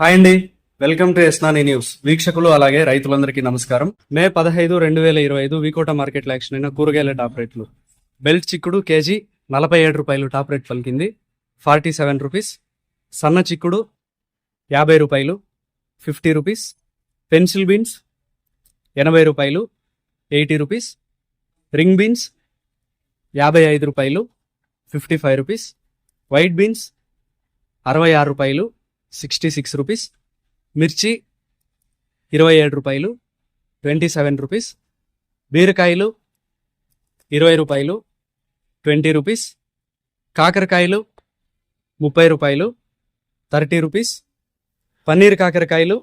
Hi అండి. Welcome to ఎస్నాని news. వీక్షకులు అలాగే రైతులందరికీ నమస్కారం. మే పదహైదు రెండు వేల ఇరవై ఐదు వికోట మార్కెట్లో యాక్షన్ అయిన కూరగాయల టాప్ రేట్లు. బెల్ట్ చిక్కుడు కేజీ నలభై ఏడు రూపాయలు టాప్ రేట్ పలికింది. Forty seven rupees. సన్న చిక్కుడు యాభై రూపాయలు ఫిఫ్టీ రూపీస్. పెన్సిల్ బీన్స్ ఎనభై రూపాయలు ఎయిటీ రూపీస్. రింగ్ బీన్స్ యాభై ఐదు రూపాయలు fifty five rupees. White beans అరవై ఆరు రూపాయలు సిక్స్టీ సిక్స్ రూపీస్ మిర్చి ఇరవై ఏడు రూపాయలు ట్వంటీ సెవెన్ రూపీస్ బీరకాయలు ఇరవై రూపాయలు ట్వంటీ రూపీస్ కాకరకాయలు ముప్పై రూపాయలు థర్టీ రూపీస్ పన్నీర్ కాకరకాయలు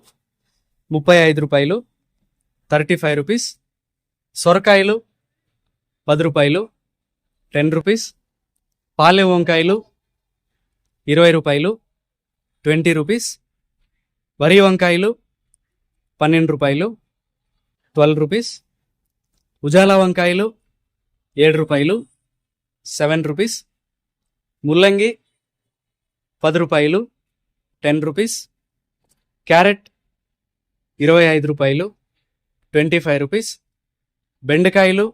ముప్పై ఐదు రూపాయలు థర్టీ ఫైవ్ రూపీస్ సొరకాయలు పది రూపాయలు టెన్ రూపీస్ పాలె వంకాయలు ఇరవై రూపాయలు ట్వంటీ రూపీస్. వరి వంకాయలు పన్నెండు రూపాయలు. Twelve rupees. ఉజాలా వంకాయలు ఏడు రూపాయలు. Seven rupees. ముల్లంగి పది రూపాయలు. Ten rupees. క్యారెట్ ఇరవై ఐదు రూపాయలు. Twenty five rupees. బెండకాయలు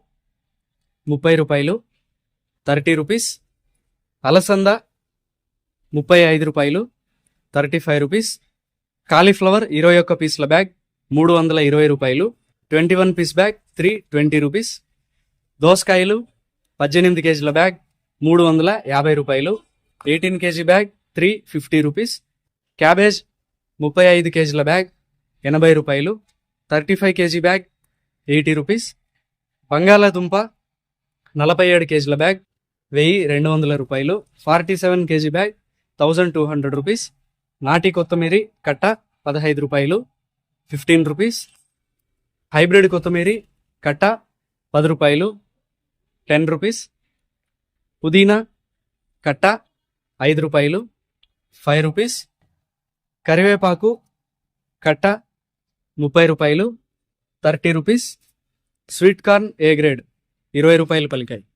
ముప్పై రూపాయలు. Thirty rupees. అలసంద ముప్పై ఐదు రూపాయలు. Thirty five rupees. కాలీఫ్లవర్ ఇరవై ఒక్క పీసుల బ్యాగ్ మూడు వందల ఇరవై రూపాయలు. Twenty one piece bag three twenty rupees. దోసకాయలు పద్దెనిమిది కేజీల బ్యాగ్ మూడు వందల యాభై రూపాయలు. Eighteen KG bag three fifty rupees. Cabbage ముప్పై ఐదు కేజీల బ్యాగ్ ఎనభై రూపాయలు. Thirty five KG bag eighty rupees. బంగాళాదుంప నలభై ఏడు కేజీల బ్యాగ్ వెయ్యి రెండు వందల రూపాయలు. Forty seven KG bag thousand two hundred rupees. నాటి కొత్తమీరి కట్ట పదహైదు రూపాయలు ఫిఫ్టీన్ రూపీస్. హైబ్రిడ్ కొత్తమీరి కట్ట పది రూపాయలు టెన్ రూపీస్. పుదీనా కట్ట ఐదు రూపాయలు ఫైవ్ రూపీస్. కరివేపాకు కట్ట ముప్పై రూపాయలు thirty rupees. Sweet corn A grade ఇరవై రూపాయలు పలికాయి.